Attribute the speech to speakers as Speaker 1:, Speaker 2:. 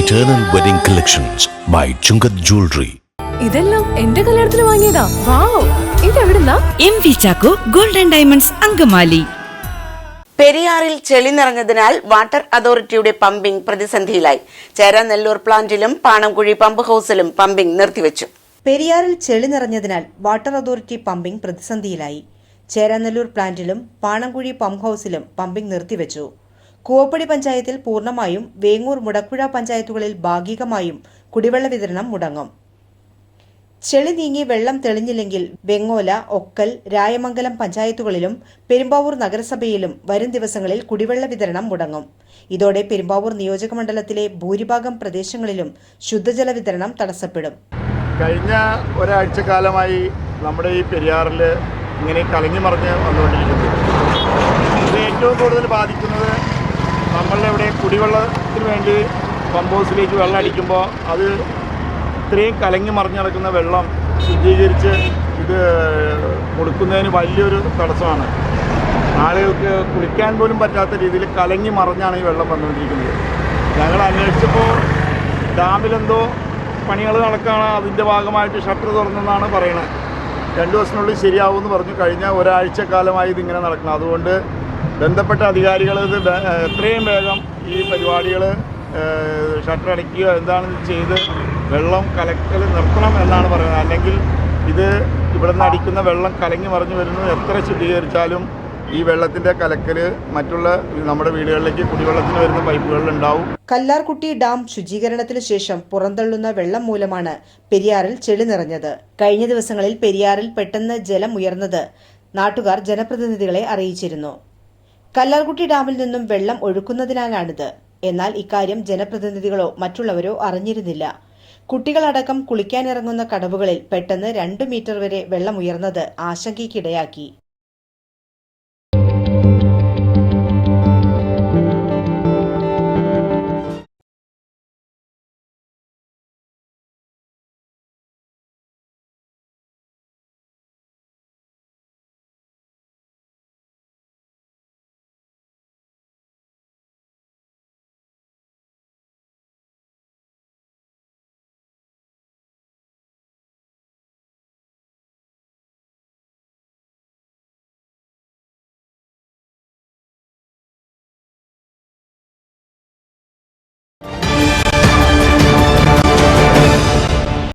Speaker 1: Eternal Wedding Collections by Chungath Jewelry.
Speaker 2: ഇതെല്ലാം എന്റെ കല്യാണത്തിന് വാങ്ങിയതാ. Wow ഇതെവിടുന്നാ?
Speaker 3: M V Chacko golden diamonds Angamaly.
Speaker 4: പെരിയാറിൽ ചെളി നിറഞ്ഞതിനാൽ വാട്ടർ അതോറിറ്റിയുടെ പമ്പിംഗ് പ്രതിസന്ധിയിലായി. ചേരാനെല്ലൂർ പ്ലാന്റിലും പാണംകുഴി പമ്പ് ഹൌസിലും പമ്പിംഗ് നിർത്തിവെച്ചു.
Speaker 5: പെരിയാറിൽ ചെളി നിറഞ്ഞതിനാൽ വാട്ടർ അതോറിറ്റി പമ്പിംഗ് പ്രതിസന്ധിയിലായി. ചേരാനെല്ലൂർ പ്ലാന്റിലും പാണംകുഴി പമ്പ് ഹൌസിലും പമ്പിംഗ് നിർത്തിവെച്ചു. കൂവപ്പടി പഞ്ചായത്തിൽ പൂർണമായും വേങ്ങൂർ മുടക്കുഴ പഞ്ചായത്തുകളിൽ ഭാഗികമായും കുടിവെള്ള വിതരണം മുടങ്ങും. ചെളി നീങ്ങി വെള്ളം തെളിഞ്ഞില്ലെങ്കിൽ വെങ്ങോല ഒക്കൽ രായമംഗലം പഞ്ചായത്തുകളിലും പെരുമ്പാവൂർ നഗരസഭയിലും വരും ദിവസങ്ങളിൽ കുടിവെള്ള വിതരണം മുടങ്ങും. ഇതോടെ പെരുമ്പാവൂർ നിയോജകമണ്ഡലത്തിലെ ഭൂരിഭാഗം പ്രദേശങ്ങളിലും ശുദ്ധജല വിതരണം തടസ്സപ്പെടും.
Speaker 6: കഴിഞ്ഞ ഒരാഴ്ച കാലമായി നമ്മുടെ ഈ പെരിയാറിൽ ഇങ്ങനെ കലങ്ങി മറിഞ്ഞ് വന്നുകൊണ്ടിരിക്കുന്നു. ഇത് ഏറ്റവും കൂടുതൽ ബാധിക്കുന്നത് നമ്മളുടെ ഇവിടെ കുടിവെള്ളത്തിന് വേണ്ടി പമ്പ് ഹൗസിലേക്ക് വെള്ളം അടിക്കുമ്പോൾ അത് ഇത്രയും കലങ്ങി മറിഞ്ഞ് നടക്കുന്ന വെള്ളം ശുദ്ധീകരിച്ച് ഇത് കൊടുക്കുന്നതിന് വലിയൊരു തടസ്സമാണ്. ആളുകൾക്ക് കുളിക്കാൻ പോലും പറ്റാത്ത രീതിയിൽ കലങ്ങി മറിഞ്ഞാണ് ഈ വെള്ളം വന്നുകൊണ്ടിരിക്കുന്നത്. ഞങ്ങൾ അന്വേഷിച്ചപ്പോൾ ഡാമിലെന്തോ പണികൾ നടക്കുകയാണ് അതിന്റെ ഭാഗമായിട്ട് ഷട്ടർ തുറന്നെന്നാണ് പറയുന്നത് രണ്ട് ദിവസത്തിനുള്ളിൽ ശരിയാവുമെന്ന് പറഞ്ഞു. കഴിഞ്ഞ ഒരാഴ്ച കാലമായി ഇതിങ്ങനെ നടക്കണം അതുകൊണ്ട് ബന്ധപ്പെട്ട അധികാരികൾ ഇത് എത്രയും വേഗം ഈ പരിപാടികൾ ഷട്ടർ അടയ്ക്കുകയോ എന്താണെന്ന് ചെയ്ത് വെള്ളം കലക്കൽ നിർത്തണം എന്നാണ് പറയുന്നത്. അല്ലെങ്കിൽ ഇത് ഇവിടെ നിന്ന് അടിക്കുന്ന വെള്ളം കലങ്ങി മറിഞ്ഞു വരുന്നത് എത്ര ശുദ്ധീകരിച്ചാലും ഈ വെള്ളത്തിന്റെ കലക്കൽ മറ്റുള്ള നമ്മുടെ വീടുകളിലേക്ക് കുടിവെള്ളത്തിന് വരുന്ന പൈപ്പുകളിൽ ഉണ്ടാവും.
Speaker 5: കല്ലാർകുട്ടി ഡാം ശുചീകരണത്തിന് ശേഷം പുറന്തള്ളുന്ന വെള്ളം മൂലമാണ് പെരിയാറിൽ ചെളി നിറഞ്ഞത്. കഴിഞ്ഞ ദിവസങ്ങളിൽ പെരിയാറിൽ പെട്ടെന്ന് ജലം ഉയർന്നത് നാട്ടുകാർ ജനപ്രതിനിധികളെ അറിയിച്ചിരുന്നു. കല്ലാർകുട്ടി ഡാമിൽ നിന്നും വെള്ളം ഒഴുക്കുന്നതിനാലാണിത്. എന്നാൽ ഇക്കാര്യം ജനപ്രതിനിധികളോ മറ്റുള്ളവരോ അറിഞ്ഞിരുന്നില്ല. കുട്ടികളടക്കം കുളിക്കാനിറങ്ങുന്ന കടവുകളിൽ പെട്ടെന്ന് രണ്ടു മീറ്റർ വരെ വെള്ളം ഉയർന്നത് ആശങ്കയ്ക്കിടയാക്കി.